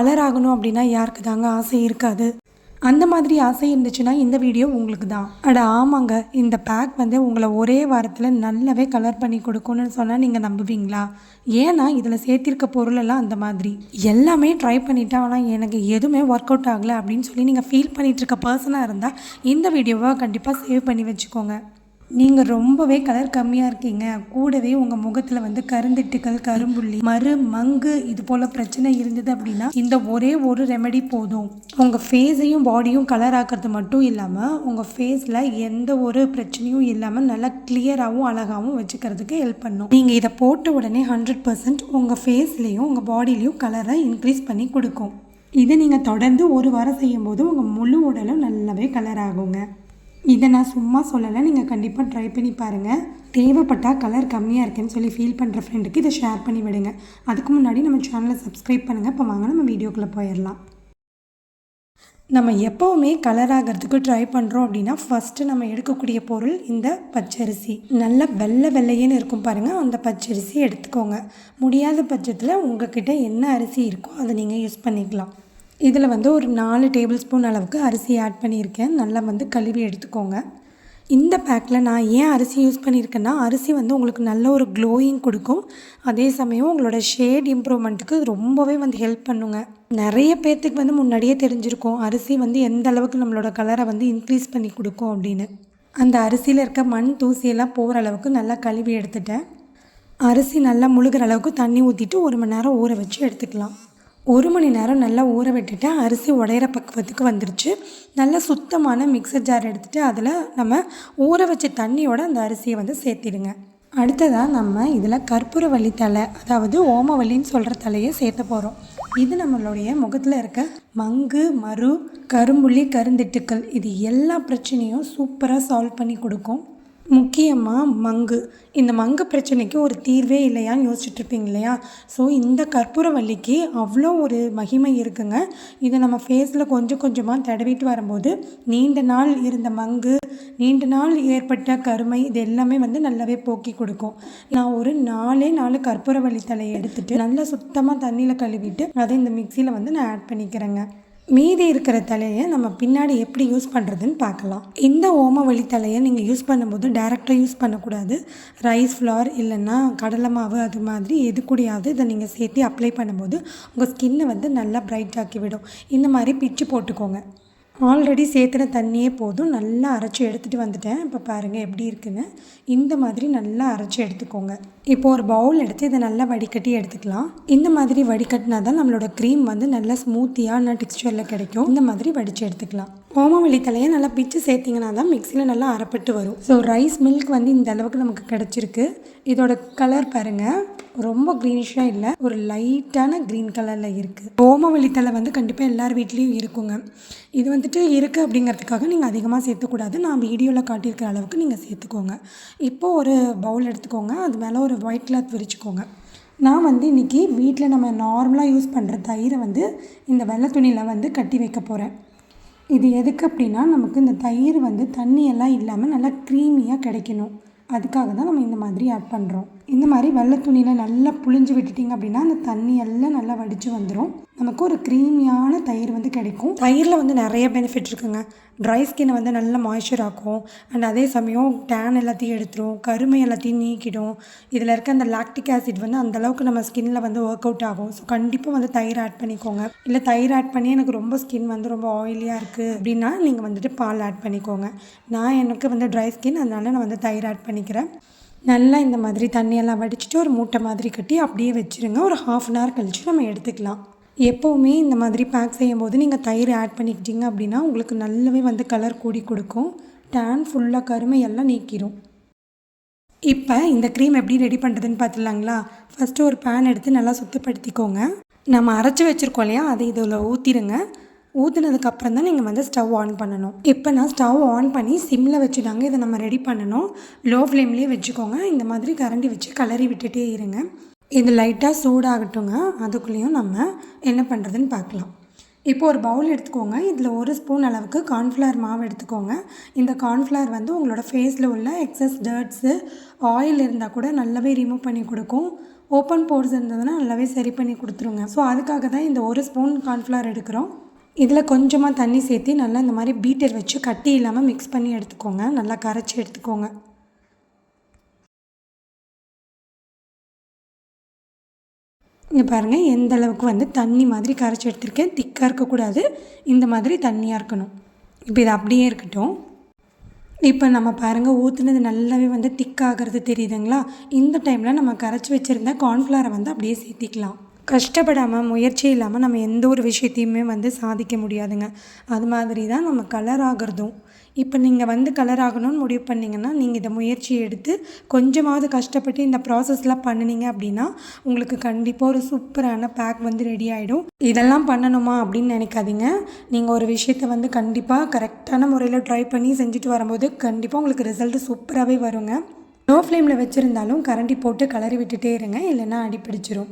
Colour ஆகணும் அப்படின்னா யாருக்கு தாங்க ஆசை இருக்காது. அந்த மாதிரி ஆசை இருந்துச்சுன்னா இந்த வீடியோ உங்களுக்கு தான். அட ஆமாங்க இந்த பேக் வந்து உங்களை ஒரே வாரத்தில் நல்லாவே கலர் பண்ணி கொடுக்கணும்னு சொன்னால் நீங்கள் நம்புவீங்களா? ஏன்னா இதில் சேர்த்திருக்க பொருளெல்லாம் அந்த மாதிரி. எல்லாமே ட்ரை பண்ணிட்டேன் ஆனால் எனக்கு எதுவுமே ஒர்க் அவுட் ஆகலை அப்படின்னு சொல்லி நீங்கள் ஃபீல் பண்ணிகிட்ருக்க பர்சனாக இருந்தால் இந்த வீடியோவை கண்டிப்பாக சேவ் பண்ணி வச்சுக்கோங்க. நீங்கள் ரொம்பவே கலர் கம்மியாக இருக்கீங்க. கூடவே உங்கள் முகத்தில் வந்து கருந்திட்டுகள் கரும்புள்ளி மறு மங்கு இது போல் பிரச்சனை இருந்தது அப்படின்னா இந்த ஒரே ஒரு ரெமெடி போதும். உங்கள் ஃபேஸையும் பாடியும் கலர் ஆக்கிறது மட்டும் இல்லாமல் உங்கள் ஃபேஸில் எந்த ஒரு பிரச்சனையும் இல்லாமல் நல்லா கிளியராகவும் அழகாகவும் வச்சுக்கிறதுக்கு ஹெல்ப் பண்ணும். நீங்கள் இதை போட்ட உடனே ஹண்ட்ரட் பர்சன்ட் உங்கள் ஃபேஸ்லேயும் உங்கள் பாடியிலையும் கலரை இன்க்ரீஸ் பண்ணி கொடுக்கும். இதை நீங்கள் தொடர்ந்து ஒரு வாரம் செய்யும்போது உங்கள் முழு உடலும் நல்லாவே கலர் ஆகுங்க. இதை நான் சும்மா சொல்லலை நீங்கள் கண்டிப்பாக ட்ரை பண்ணி பாருங்கள் தேவைப்பட்டால் கலர் கம்மியாக இருக்குன்னு சொல்லி ஃபீல் பண்ணுற ஃப்ரெண்டுக்கு இதை ஷேர் பண்ணி விடுங்க. அதுக்கு முன்னாடி நம்ம சேனலை சப்ஸ்கிரைப் பண்ணுங்கள் இப்போ வாங்க நம்ம வீடியோக்குள்ளே போயிடலாம். நம்ம எப்போவுமே கலர் ஆகிறதுக்கு ட்ரை பண்ணுறோம் அப்படின்னா ஃபஸ்ட்டு நம்ம எடுக்கக்கூடிய பொருள் இந்த பச்சரிசி. நல்ல வெள்ளை வெள்ளையேன்னு இருக்கும் பாருங்கள் அந்த பச்சரிசி எடுத்துக்கோங்க. முடியாத பட்சத்தில் உங்ககிட்ட என்ன அரிசி இருக்கோ அதை நீங்கள் யூஸ் பண்ணிக்கலாம். இதில் வந்து ஒரு நாலு டேபிள் ஸ்பூன் அளவுக்கு அரிசி ஆட் பண்ணியிருக்கேன். நல்லா வந்து கழுவி எடுத்துக்கோங்க. இந்த பேக்கில் நான் ஏன் அரிசி யூஸ் பண்ணியிருக்கேன்னா அரிசி வந்து உங்களுக்கு நல்ல ஒரு க்ளோயிங் கொடுக்கும். அதே சமயம் உங்களோட ஷேட் இம்ப்ரூவ்மெண்ட்டுக்கு ரொம்பவே வந்து ஹெல்ப் பண்ணுங்க. நிறைய பேர்த்துக்கு வந்து முன்னாடியே தெரிஞ்சிருக்கும் அரிசி வந்து எந்த அளவுக்கு நம்மளோட கலரை வந்து இன்க்ரீஸ் பண்ணி கொடுக்கும் அப்படின்னு. அந்த அரிசியில் இருக்க மண் தூசியெல்லாம் போகிற அளவுக்கு நல்லா கழுவி எடுத்துட்டேன். அரிசி நல்லா முழுகிற அளவுக்கு தண்ணி ஊற்றிட்டு ஒரு மணி நேரம் ஊற வச்சு எடுத்துக்கலாம். ஒரு மணி நேரம் நல்லா ஊற விட்டுட்டு அரிசி உடையிற பக்குவத்துக்கு வந்துருச்சு. நல்லா சுத்தமான மிக்சர் ஜார் எடுத்துகிட்டு அதில் நம்ம ஊற வச்ச தண்ணியோட அந்த அரிசியை வந்து சேர்த்திடுங்க. அடுத்ததாக நம்ம இதில் கற்பூரவள்ளி தலை அதாவது ஓமவல்லின்னு சொல்கிற தலையை சேர்த்த போகிறோம் இது நம்மளுடைய முகத்தில் இருக்க மங்கு மறு கரும்புள்ளி கருந்திட்டுக்கள் இது எல்லா பிரச்சனையும் சூப்பராக சால்வ் பண்ணி கொடுக்கும். முக்கியமாக மங்கு. இந்த மங்கு பிரச்சனைக்கு ஒரு தீர்வே இல்லையான்னு யோசிச்சுட்ருப்பீங்க இல்லையா? ஸோ இந்த கற்பூரவல்லிக்கு அவ்வளோ ஒரு மகிமை இருக்குங்க. இதை நம்ம ஃபேஸில் கொஞ்சம் கொஞ்சமாக தடவிட்டு வரும்போது நீண்ட நாள் இருந்த மங்கு நீண்ட நாள் ஏற்பட்ட கருமை இது எல்லாமே வந்து நல்லாவே போக்கி கொடுக்கும். நான் ஒரு நாலே நாலு கற்பூரவள்ளி தலையை எடுத்துகிட்டு நல்லா சுத்தமாக தண்ணியில் கழுவிட்டு அதை இந்த மிக்சியில் வந்து நான் ஆட் பண்ணிக்கிறேங்க. மீதி இருக்கிற தலையை நம்ம பின்னாடி எப்படி யூஸ் பண்ணுறதுன்னு பார்க்கலாம். இந்த ஓமவழி தலையை நீங்கள் யூஸ் பண்ணும்போது டேரெக்டாக யூஸ் பண்ணக்கூடாது. ரைஸ் ஃப்ளார் இல்லைன்னா கடலை மாவு அது மாதிரி எது கூடயாவது இதை நீங்கள் சேர்த்து அப்ளை பண்ணும்போது உங்கள் ஸ்கின்னை வந்து நல்லா பிரைட் ஆக்கி விடும் இந்த மாதிரி பிச்சு போட்டுக்கோங்க. ஆல்ரெடி சேர்த்துன தண்ணியே போதும். நல்லா அரைச்சி எடுத்துகிட்டு வந்துட்டேன். இப்போ பாருங்கள் எப்படி இருக்குன்னு. இந்த மாதிரி நல்லா அரைச்சி எடுத்துக்கோங்க. இப்போ ஒரு பவுல் எடுத்து இதை நல்லா வடிகட்டி எடுத்துக்கலாம். இந்த மாதிரி வடிகட்டினா தான் நம்மளோட க்ரீம் வந்து நல்லா ஸ்மூத்தியான டெக்ஸ்டரில் கிடைக்கும். இந்த மாதிரி வடித்து எடுத்துக்கலாம். ஓமவள்ளி தலையை நல்லா பிச்சு சேர்த்திங்கன்னா தான் மிக்சியில் நல்லா அரைப்பட்டு வரும். ஸோ ரைஸ் மில்க் வந்து இந்த அளவுக்கு நமக்கு கிடச்சிருக்கு. இதோட கலர் பாருங்கள் ரொம்ப க்ரீனிஷாக இல்லை ஒரு லைட்டான க்ரீன் கலரில் இருக்குது ஓமவெளித்தலை வந்து கண்டிப்பாக எல்லார் வீட்லேயும் இருக்குங்க. இது வந்துட்டு இருக்குது அப்படிங்கிறதுக்காக நீங்கள் அதிகமாக சேர்த்துக்கூடாது. நான் வீடியோவில் காட்டியிருக்கிற அளவுக்கு நீங்கள் சேர்த்துக்கோங்க. இப்போது ஒரு பவுல் எடுத்துக்கோங்க. அது மேலே ஒரு ஒயிட் கிளாத் விரிச்சுக்கோங்க. நான் வந்து இன்றைக்கி வீட்டில் நம்ம நார்மலாக யூஸ் பண்ணுற தயிரை வந்து இந்த வெள்ளை துணியில் வந்து கட்டி வைக்க போகிறேன் இது எதுக்கு அப்படின்னா நமக்கு இந்த தயிர் வந்து தண்ணியெல்லாம் இல்லாமல் நல்லா க்ரீமியாக கிடைக்கணும். அதுக்காக தான் நம்ம இந்த மாதிரி ஆட் பண்ணுறோம் இந்த மாதிரி வெள்ளை துணியில் நல்லா புழிஞ்சு விட்டுட்டிங்க அப்படின்னா அந்த தண்ணி எல்லாம் நல்லா வடித்து வந்துடும் நமக்கு ஒரு க்ரீமியான தயிர் வந்து கிடைக்கும். தயிரில் வந்து நிறைய பெனிஃபிட் இருக்குங்க. ட்ரை ஸ்கின்னை வந்து நல்லா மாய்ஸ்சர் ஆக்கும். அண்ட் அதே சமயம் டேன் எல்லாத்தையும் எடுத்துரும். கருமை எல்லாத்தையும் நீக்கிடும். இதில் இருக்க அந்த லாக்டிக் ஆசிட் வந்து அந்தளவுக்கு நம்ம ஸ்கின்னில் வந்து ஒர்க் அவுட் ஆகும். ஸோ கண்டிப்பாக வந்து தயிர் ஆட் பண்ணிக்கோங்க. இல்லை தயிர் ஆட் பண்ணி எனக்கு ரொம்ப ஸ்கின் வந்து ரொம்ப ஆயிலியாக இருக்குது அப்படின்னா நீங்கள் வந்துட்டு பால் ஆட் பண்ணிக்கோங்க. நான் எனக்கு வந்து ட்ரை ஸ்கின் அதனால நான் வந்து தயிர் ஆட் பண்ணிக்கிறேன். நல்லா இந்த மாதிரி தண்ணியெல்லாம் வடிச்சிட்டு ஒரு மூட்டை மாதிரி கட்டி அப்படியே வச்சுருங்க. ஒரு ஹாஃப் அன் ஹவர் கழித்து நம்ம எடுத்துக்கலாம். எப்போவுமே இந்த மாதிரி பேக் செய்யும்போது நீங்கள் தயிர் ஆட் பண்ணிக்கிட்டீங்க அப்படின்னா உங்களுக்கு நல்லாவே வந்து கலர் கூடி கொடுக்கும். டேன் ஃபுல்லாக கருமை எல்லாம் நீக்கிடும் இப்போ இந்த க்ரீம் எப்படி ரெடி பண்ணுறதுன்னு பார்த்துலாங்களா ஃபஸ்ட்டு ஒரு பேன் எடுத்து நல்லா சுத்தப்படுத்திக்கோங்க. நம்ம அரைச்சி வச்சுருக்கோம் இல்லையா? அதை இதில் ஊற்றிடுங்க ஊற்றுனதுக்கப்புறம் தான் நீங்கள் வந்து ஸ்டவ் ஆன் பண்ணணும். இப்போ நான் ஸ்டவ் ஆன் பண்ணி சிம்மில் வச்சு தாங்க இதை நம்ம ரெடி பண்ணணும். லோ ஃப்ளேம்லேயே வச்சுக்கோங்க. இந்த மாதிரி கரண்டி வச்சு கலரி விட்டுட்டே இருங்க. இது லைட்டாக சூடாகட்டுங்க. அதுக்குள்ளேயும் நம்ம என்ன பண்ணுறதுன்னு பார்க்கலாம். இப்போ ஒரு பவுல் எடுத்துக்கோங்க. இதில் ஒரு ஸ்பூன் அளவுக்கு கார்ன்ஃப்ளவர் மாவு எடுத்துக்கோங்க. இந்த கார்ன்ஃப்ளவர் வந்து உங்களோட ஃபேஸில் உள்ள எக்ஸஸ் டர்ட்ஸு ஆயில் இருந்தால் கூட நல்லாவே ரிமூவ் பண்ணி கொடுக்கும். ஓப்பன் போர்ஸ் இருந்ததுன்னா நல்லாவே சரி பண்ணி கொடுத்துருங்க. ஸோ அதுக்காக தான் இந்த ஒரு ஸ்பூன் கார்ன்ஃப்ளவர் எடுக்கிறோம். இதில் கொஞ்சமாக தண்ணி சேர்த்து நல்லா இந்த மாதிரி பீட்டர் வச்சு கட்டி இல்லாமல் மிக்ஸ் பண்ணி எடுத்துக்கோங்க. நல்லா கரைச்சி எடுத்துக்கோங்க. இங்கே பாருங்கள் எந்த அளவுக்கு வந்து தண்ணி மாதிரி கரைச்சி எடுத்துருக்கேன். திக்காக இருக்கக்கூடாது. இந்த மாதிரி தண்ணியாக இருக்கணும். இப்போ இது அப்படியே இருக்கட்டும். இப்போ நம்ம பாருங்கள் ஊற்றுனது நல்லாவே வந்து திக்காகிறது தெரியுதுங்களா? இந்த டைமில் நம்ம கரைச்சி வச்சுருந்த கார்ன்ஃப்ளவரை வந்து அப்படியே சேர்த்திக்கலாம். கஷ்டப்படாமல் முயற்சி இல்லாமல் நம்ம எந்த ஒரு விஷயத்தையுமே வந்து சாதிக்க முடியாதுங்க. அது மாதிரி தான் நம்ம கலர் ஆகிறதும். இப்போ நீங்கள் வந்து கலர் ஆகணும்னு முடிவு பண்ணிங்கன்னா நீங்கள் இதை முயற்சி எடுத்து கொஞ்சமாவது கஷ்டப்பட்டு இந்த ப்ராசஸ்லாம் பண்ணினீங்க அப்படின்னா உங்களுக்கு கண்டிப்பாக ஒரு சூப்பரான பேக் வந்து ரெடி ஆகிடும் இதெல்லாம் பண்ணணுமா அப்படின்னு நினைக்காதீங்க. நீங்கள் ஒரு விஷயத்தை வந்து கண்டிப்பாக கரெக்டான முறையில் ட்ரை பண்ணி செஞ்சுட்டு வரும்போது கண்டிப்பாக உங்களுக்கு ரிசல்ட்டு சூப்பராகவே வருங்க. லோ ஃப்ளேமில் வச்சுருந்தாலும் கரண்டி போட்டு கலரி விட்டுட்டே இருங்க. இல்லைன்னா அடிப்பிடிச்சிரும்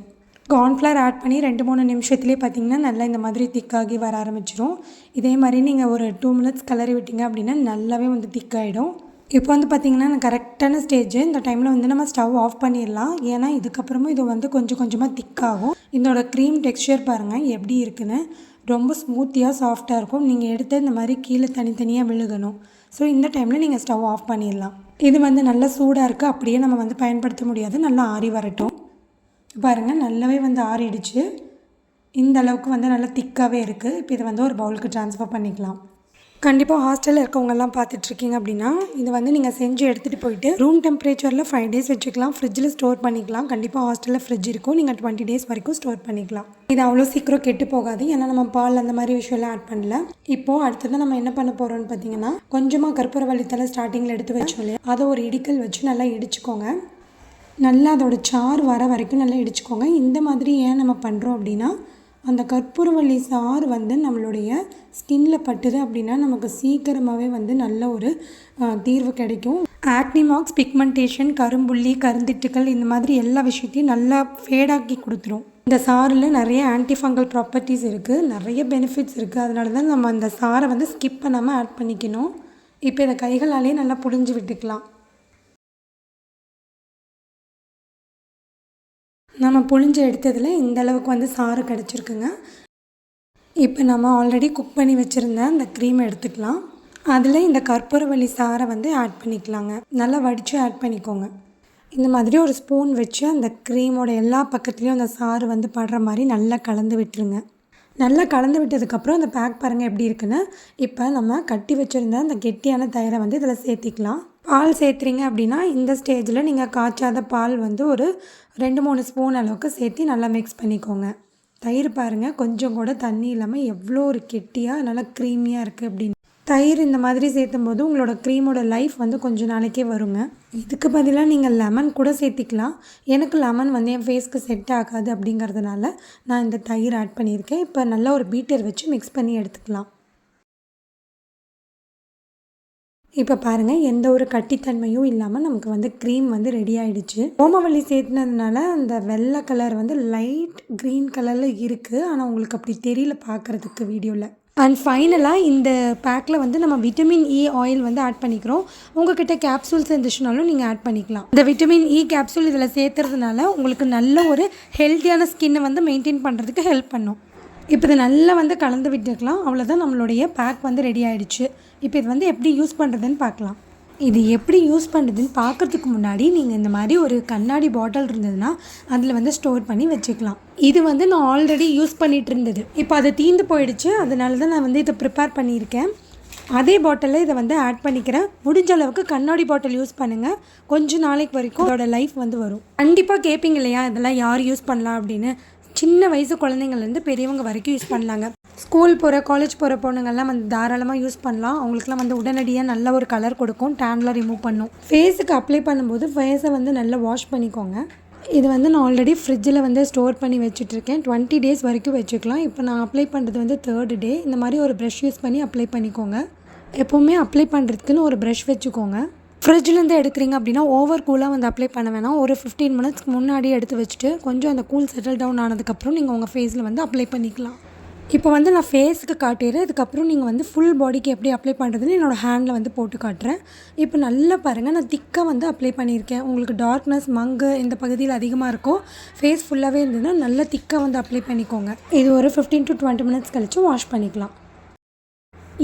கார்ன்ஃப்ளவர் ஆட் பண்ணி ரெண்டு மூணு நிமிஷத்துலேயே பார்த்தீங்கன்னா நல்லா இந்த மாதிரி திக்காகி வர ஆரம்பிச்சிரும். இதே மாதிரி நீங்கள் ஒரு டூ மினிட்ஸ் கலரி விட்டிங்க அப்படின்னா நல்லாவே வந்து திக்காகிடும் இப்போ வந்து பார்த்திங்கன்னா கரெக்டான ஸ்டேஜ் இந்த டைமில் வந்து நம்ம ஸ்டவ் ஆஃப் பண்ணிடலாம். ஏன்னா இதுக்கப்புறமும் இது வந்து கொஞ்சம் கொஞ்சமாக திக்காகும். இதோட க்ரீம் டெக்ஸ்சர் பாருங்கள் எப்படி இருக்குன்னு. ரொம்ப ஸ்மூத்தியாக சாஃப்டாக இருக்கும். நீங்கள் எடுத்து இந்த மாதிரி கீழே தனித்தனியாக விழுகணும். ஸோ இந்த டைமில் நீங்கள் ஸ்டவ் ஆஃப் பண்ணிடலாம். இது வந்து நல்லா சூடாக இருக்குது அப்படியே நம்ம வந்து பயன்படுத்த முடியாது. நல்லா ஆறி வரட்டும். பாருங்கள் நல்லாவே வந்து ஆறிடுச்சு. இந்த அளவுக்கு வந்து நல்லா திக்காகவே இருக்குது இப்போ இதை வந்து ஒரு பவுலுக்கு ட்ரான்ஸ்ஃபர் பண்ணிக்கலாம். கண்டிப்பாக ஹாஸ்டலில் இருக்கவங்கெல்லாம் பார்த்துட்ருக்கீங்க அப்படின்னா இது வந்து நீங்கள் செஞ்சு எடுத்துகிட்டு போயிட்டு ரூம் டெம்பரேச்சரில் ஃபைவ் டேஸ் வச்சுக்கலாம். ஃப்ரிட்ஜில் ஸ்டோர் பண்ணிக்கலாம். கண்டிப்பாக ஹாஸ்டலில் ஃப்ரிட்ஜ் இருக்கும். நீங்கள் டுவெண்ட்டி டேஸ் வரைக்கும் ஸ்டோர் பண்ணிக்கலாம். இது அவ்வளோ சீக்கிரம் கெட்டு போகாது. ஏன்னா நம்ம பால் அந்த மாதிரி விஷயம்லாம் ஆட் பண்ணல. இப்போது அடுத்தது நம்ம என்ன பண்ண போகிறோம்னு பார்த்தீங்கன்னா கொஞ்சமாக கற்பூர வழித்தலை ஸ்டார்டிங்கில் எடுத்து வச்சோம் இல்லையா? அதை ஒரு இடிக்கல் வச்சு நல்லா இடிச்சுக்கோங்க. நல்லா அதோடய சாறு வர வரைக்கும் நல்லா இடிச்சுக்கோங்க. இந்த மாதிரி ஏன் நம்ம பண்ணுறோம் அப்படின்னா அந்த கற்பூரவள்ளி சாறு வந்து நம்மளுடைய ஸ்கின்ல பட்டுது அப்படின்னா நமக்கு சீக்கிரமாகவே வந்து நல்ல ஒரு தீர்வு கிடைக்கும். ஆக்னிமாக்ஸ் பிக்மெண்டேஷன் கரும்புள்ளி கருந்திட்டுக்கள் இந்த மாதிரி எல்லா விஷயத்தையும் நல்லா ஃபேடாக்கி கொடுத்துரும். இந்த சாறில் நிறைய ஆன்டிஃபங்கல் ப்ராப்பர்ட்டிஸ் இருக்குது நிறைய பெனிஃபிட்ஸ் இருக்குது அதனால தான் நம்ம அந்த சாரை வந்து ஸ்கிப் பண்ணாமல் ஆட் பண்ணிக்கணும். இப்போ இதை கைகளாலேயே நல்லா புழிஞ்சு விட்டுக்கலாம். நம்ம புழிஞ்சு எடுத்ததில் இந்த அளவுக்கு வந்து சாறு கிடச்சிருக்குங்க. இப்போ நம்ம ஆல்ரெடி குக் பண்ணி வச்சுருந்த அந்த க்ரீம் எடுத்துக்கலாம். அதில் இந்த கற்பூரவள்ளி சாரை வந்து ஆட் பண்ணிக்கலாங்க. நல்லா வடித்து ஆட் பண்ணிக்கோங்க. இந்த மாதிரி ஒரு ஸ்பூன் வச்சு அந்த க்ரீமோட எல்லா பக்கத்துலேயும் அந்த சாறு வந்து படுற மாதிரி நல்லா கலந்து விட்டுருங்க. நல்லா கலந்து விட்டதுக்கப்புறம் அந்த பேக் பாருங்கள் எப்படி இருக்குன்னு. இப்போ நம்ம கட்டி வச்சுருந்த அந்த கெட்டியான தயிரை வந்து இதில் சேர்த்திக்கலாம். பால் சேர்த்துறீங்க அப்படின்னா இந்த ஸ்டேஜில் நீங்கள் காய்ச்சாத பால் வந்து ஒரு ரெண்டு மூணு ஸ்பூன் அளவுக்கு சேர்த்து நல்லா மிக்ஸ் பண்ணிக்கோங்க. தயிர் பாருங்கள் கொஞ்சம் கூட தண்ணி இல்லாமல் எவ்வளோ ஒரு கெட்டியாக நல்லா க்ரீமியாக இருக்குது அப்படின்னு. தயிர் இந்த மாதிரி சேர்த்தும் போது உங்களோட க்ரீமோட லைஃப் வந்து கொஞ்சம் நாளைக்கே வருங்க. இதுக்கு பதிலாக நீங்கள் லெமன் கூட சேர்த்திக்கலாம். எனக்கு லெமன் வந்து என் ஃபேஸ்க்கு செட் ஆகாது அப்படிங்கிறதுனால நான் இந்த தயிர் ஆட் பண்ணியிருக்கேன். இப்போ நல்லா ஒரு பீட்டர் வச்சு மிக்ஸ் பண்ணி எடுத்துக்கலாம். இப்போ பாருங்கள் எந்த ஒரு கட்டித்தன்மையும் இல்லாமல் நமக்கு வந்து க்ரீம் வந்து ரெடி ஆகிடுச்சு ஓமவல்லி சேர்த்துனதுனால அந்த வெள்ளை கலர் வந்து லைட் க்ரீன் கலரில் இருக்குது ஆனால் உங்களுக்கு அப்படி தெரியல பார்க்குறதுக்கு வீடியோவில் அண்ட் ஃபைனலாக இந்த பேக்கில் வந்து நம்ம விட்டமின் இ ஆயில் வந்து ஆட் பண்ணிக்கிறோம். உங்ககிட்ட கேப்சூல்ஸ் இருந்துச்சுனாலும் நீங்கள் ஆட் பண்ணிக்கலாம். இந்த விட்டமின் இ e கேப்சூல் இதில் சேர்த்துறதுனால உங்களுக்கு நல்ல ஒரு ஹெல்த்தியான ஸ்கின்னை வந்து மெயின்டைன் பண்ணுறதுக்கு ஹெல்ப் பண்ணும். இப்போ இதை நல்லா வந்து கலந்து விட்டுக்கலாம் அவ்வளோதான் நம்மளுடைய பேக் வந்து ரெடி ஆகிடுச்சு இப்போ இது வந்து எப்படி யூஸ் பண்ணுறதுன்னு பார்க்கலாம். இது எப்படி யூஸ் பண்ணுறதுன்னு பார்க்குறதுக்கு முன்னாடி நீங்கள் இந்த மாதிரி ஒரு கண்ணாடி பாட்டில் இருந்ததுன்னா அதில் வந்து ஸ்டோர் பண்ணி வச்சுக்கலாம். இது வந்து நான் ஆல்ரெடி யூஸ் பண்ணிகிட்டு இருந்தது. இப்போ அது தீந்து போயிடுச்சு. அதனால தான் நான் வந்து இதை ப்ரிப்பேர் பண்ணியிருக்கேன். அதே பாட்டிலில் இதை வந்து ஆட் பண்ணிக்கிறேன். முடிஞ்ச அளவுக்கு கண்ணாடி பாட்டில் யூஸ் பண்ணுங்கள் கொஞ்ச நாளைக்கு வரைக்கும் அதோட லைஃப் வந்து வரும். கண்டிப்பாக கேட்பீங்க இல்லையா? இதெல்லாம் யார் யூஸ் பண்ணலாம் அப்படின்னு. சின்ன வயசு குழந்தைங்கள்லேருந்து பெரியவங்க வரைக்கும் யூஸ் பண்ணலாங்க. ஸ்கூல் போகிற காலேஜ் போகிற பொண்ணுங்கள்லாம் வந்து தாராளமாக யூஸ் பண்ணலாம். அவங்களுக்குலாம் வந்து உடனடியாக நல்ல ஒரு கலர் கொடுக்கும் டேன்லாம் ரிமூவ் பண்ணும். ஃபேஸுக்கு அப்ளை பண்ணும்போது ஃபேஸை வந்து நல்லா வாஷ் பண்ணிக்கோங்க. இது வந்து நான் ஆல்ரெடி ஃப்ரிட்ஜில் வந்து ஸ்டோர் பண்ணி வச்சுட்ருக்கேன். டுவெண்ட்டி டேஸ் வரைக்கும் வச்சுக்கலாம். இப்போ நான் அப்ளை பண்ணுறது வந்து தேர்டு டே இந்த மாதிரி ஒரு ப்ரஷ் யூஸ் பண்ணி அப்ளை பண்ணிக்கோங்க. எப்போவுமே அப்ளை பண்ணுறதுக்குன்னு ஒரு ப்ரஷ் வச்சுக்கோங்க. ஃப்ரிட்ஜ்லேருந்து எடுக்கிறீங்க அப்படின்னா ஓவர் கூலாக வந்து அப்ளை பண்ண வேணாம். ஒரு ஃபிஃப்டீன் மினிட்ஸ்க்கு முன்னாடி எடுத்து வச்சுட்டு கொஞ்சம் அந்த கூல் செட்டில் டவுன் ஆனதுக்கப்புறம் நீங்கள் உங்கள் ஃபேஸில் வந்து அப்ளை பண்ணிக்கலாம். இப்போ வந்து நான் ஃபேஸுக்கு காட்டிடுறேன். இதுக்கப்புறம் நீங்கள் வந்து ஃபுல் பாடிக்கு எப்படி அப்ளை பண்ணுறதுன்னு என்னோடய ஹேண்டில் வந்து போட்டு காட்டுறேன். இப்போ நல்லா பாருங்கள் நான் திக்காக வந்து அப்ளை பண்ணியிருக்கேன். உங்களுக்கு டார்க்னஸ் மங்கு இந்த பகுதியில் அதிகமாக இருக்கும் ஃபேஸ் ஃபுல்லாகவே இருந்ததுன்னா நல்லா திக்காக வந்து அப்ளை பண்ணிக்கோங்க. இது ஒரு ஃபிஃப்டீன் டு டுவெண்ட்டி மினிட்ஸ் கழித்து வாஷ் பண்ணிக்கலாம்.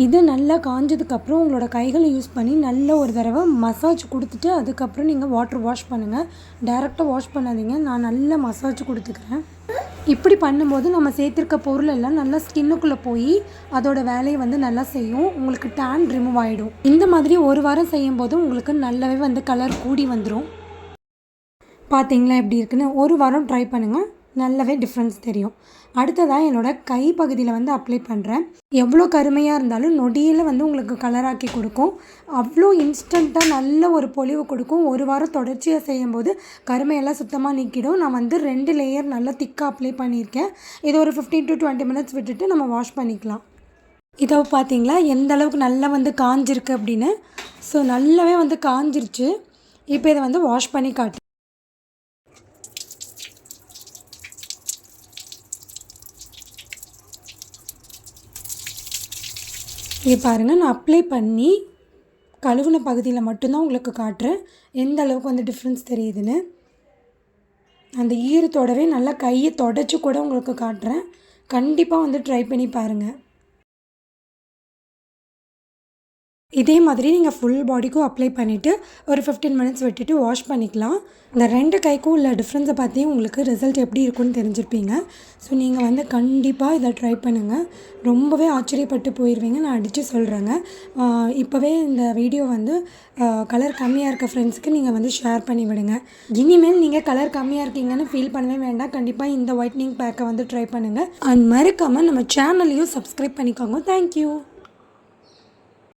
இது நல்லா காஞ்சதுக்கப்புறம் உங்களோட கைகளை யூஸ் பண்ணி நல்ல ஒரு தடவை மசாஜ் கொடுத்துட்டு அதுக்கப்புறம் நீங்கள் வாட்டர் வாஷ் பண்ணுங்கள் டேரெக்டாக வாஷ் பண்ணாதீங்க. நான் நல்லா மசாஜ் கொடுத்துக்கிறேன். இப்படி பண்ணும்போது நம்ம சேர்த்துருக்க பொருள் எல்லாம் நல்லா ஸ்கின்னுக்குள்ளே போய் அதோட வேலையை வந்து நல்லா செய்யும். உங்களுக்கு டேன் ரிமூவ் ஆகிடும் இந்த மாதிரி ஒரு வாரம் செய்யும்போது உங்களுக்கு நல்லாவே வந்து கலர் கூடி வந்துடும் பார்த்தீங்களா எப்படி இருக்குன்னு? ஒரு வாரம் ட்ரை பண்ணுங்கள் நல்லாவே டிஃப்ரென்ஸ் தெரியும். அடுத்ததாக என்னோடய கை பகுதியில் வந்து அப்ளை பண்ணுறேன் எவ்வளோ கருமையாக இருந்தாலும் நொடியில் வந்து உங்களுக்கு கலராக்கி கொடுக்கும். அவ்வளோ இன்ஸ்டண்ட்டாக நல்ல ஒரு பொலிவு கொடுக்கும். ஒரு வாரம் தொடர்ச்சியாக செய்யும்போது கருமையெல்லாம் சுத்தமாக நீக்கிடும். நான் வந்து ரெண்டு லேயர் நல்லா திக்காக அப்ளை பண்ணியிருக்கேன். இது ஒரு ஃபிஃப்டீன் டு டுவெண்ட்டி மினிட்ஸ் விட்டுட்டு நம்ம வாஷ் பண்ணிக்கலாம். இதை பார்த்தீங்களா எந்த அளவுக்கு நல்லா வந்து காஞ்சிருக்கு அப்படின்னு. ஸோ நல்லாவே வந்து காஞ்சிருச்சு. இப்போ இதை வந்து வாஷ் பண்ணி காட்டு. இங்கே பாருங்கள் நான் அப்ளை பண்ணி கழுவுன பகுதியில் மட்டும்தான் உங்களுக்கு காட்டுறேன். எந்த அளவுக்கு வந்து டிஃப்ரென்ஸ் தெரியுதுன்னு. அந்த ஈரத்தோடவே நல்லா கையை தொடச்சி கூட உங்களுக்கு காட்டுறேன். கண்டிப்பாக வந்து ட்ரை பண்ணி பாருங்கள் இதே மாதிரி நீங்கள் ஃபுல் பாடிக்கும் அப்ளை பண்ணிவிட்டு ஒரு ஃபிஃப்டீன் மினிட்ஸ் விட்டுட்டு வாஷ் பண்ணிக்கலாம். இந்த ரெண்டு கைக்கும் உள்ள டிஃப்ரென்ஸை பற்றி உங்களுக்கு ரிசல்ட் எப்படி இருக்குன்னு தெரிஞ்சிருப்பீங்க. ஸோ நீங்கள் வந்து கண்டிப்பாக இதை ட்ரை பண்ணுங்கள் ரொம்பவே ஆச்சரியப்பட்டு போயிடுவீங்க நான் அடித்து சொல்கிறேங்க இப்போவே இந்த வீடியோ வந்து கலர் கம்மியாக இருக்க ஃப்ரெண்ட்ஸுக்கு நீங்கள் வந்து ஷேர் பண்ணி விடுங்க. இனிமேல் நீங்கள் கலர் கம்மியாக இருக்கீங்கன்னு ஃபீல் பண்ணவே வேண்டாம். கண்டிப்பாக இந்த ஒயிட்னிங் பேக்கை வந்து ட்ரை பண்ணுங்கள் அண்ட் மறக்காமல் நம்ம சேனலையும் சப்ஸ்கிரைப் பண்ணிக்கோங்க. தேங்க்யூ